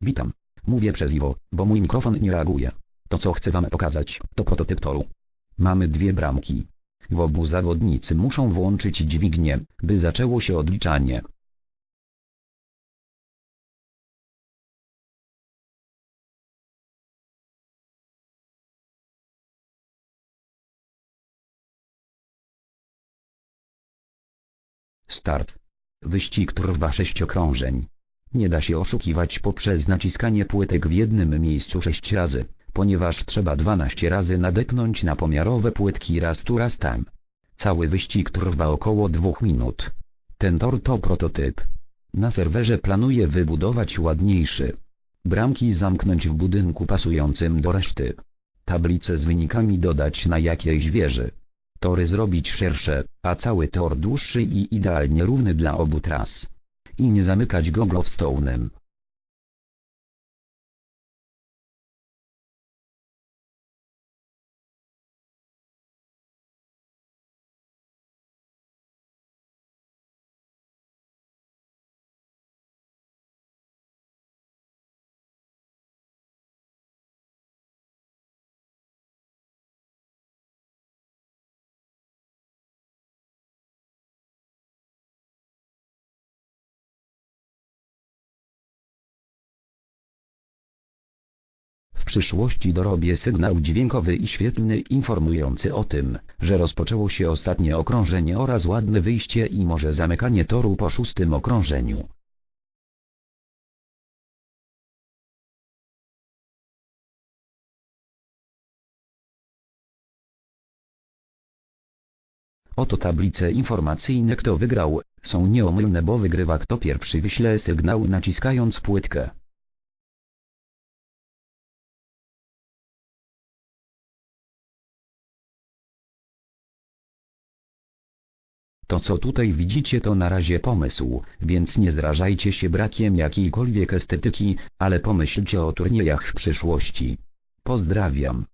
Witam. Mówię przez Iwo, bo mój mikrofon nie reaguje. To co chcę wam pokazać, to prototyp toru. Mamy dwie bramki. W obu zawodnicy muszą włączyć dźwignię, by zaczęło się odliczanie. Start. Wyścig trwa 6 okrążeń. Nie da się oszukiwać poprzez naciskanie płytek w jednym miejscu 6 razy, ponieważ trzeba 12 razy nadepnąć na pomiarowe płytki raz tu raz tam. Cały wyścig trwa około 2 minut. Ten tor to prototyp. Na serwerze planuję wybudować ładniejszy. Bramki zamknąć w budynku pasującym do reszty. Tablice z wynikami dodać na jakiejś wieży. Tory zrobić szersze, a cały tor dłuższy i idealnie równy dla obu tras. I nie zamykać go glowstone'em. Przyszłości dorobię sygnał dźwiękowy i świetlny informujący o tym, że rozpoczęło się ostatnie okrążenie oraz ładne wyjście i może zamykanie toru po szóstym okrążeniu. Oto tablice informacyjne kto wygrał, są nieomylne bo wygrywa kto pierwszy wyśle sygnał naciskając płytkę. To co tutaj widzicie to na razie pomysł, więc nie zrażajcie się brakiem jakiejkolwiek estetyki, ale pomyślcie o turniejach w przyszłości. Pozdrawiam.